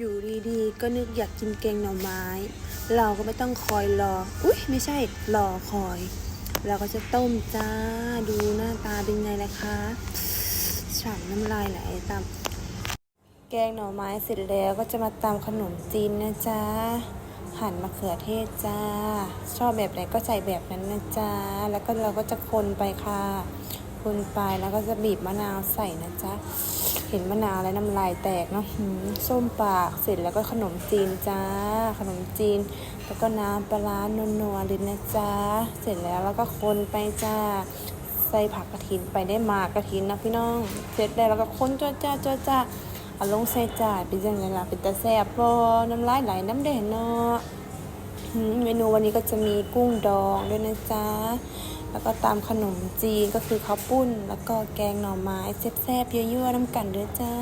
อยู่ดีๆ ก็นึกอยากกินแกงหน่อไม้ เราก็ไม่ต้องคอยรอ อุ้ยไม่ใช่ รอคอย เราก็จะต้มจ้า ดูหน้าตาเป็นไงนะคะฉ่ำน้ำลายไหลตามแกงหน่อไม้เสร็จแล้วก็จะมาตำขนมจีนนะจ๊ะ หั่นมะเขือเทศจ้า ชอบแบบไหนก็ใส่แบบนั้นนะจ๊ะ แล้วก็เราก็จะคนไปค่ะ คนไปแล้วก็จะบีบมะนาวใส่นะจ๊ะ เห็นมะนาวแล้วน้ำลายแตกเนาะส้มปากเสร็จแล้วก็ขนมจีนจ้า ขนมจีน แล้วก็น้ำปลาร้านัวๆเลยนะจ๊ะ เสร็จแล้วแล้วก็คนไปจ้าใส่ผักกระถินไปได้มากกระถินนะพี่น้อง เสร็จแล้วแล้วก็คนจ้าจ้าจ้าจ้าอาลงใส่จานเป็นยังไงล่ะเป็นตาแซ่บบ่น้ำลายไหลน้ำแดงเนาะ เมนูวันนี้ก็จะมีกุ้งดองด้วยนะจ๊ะ แล้วก็ตามขนมจีนก็คือข้าวปุ้น แล้วก็แกงหน่อไม้แซ่บๆเยอะๆน้ำกันด้วยจ้า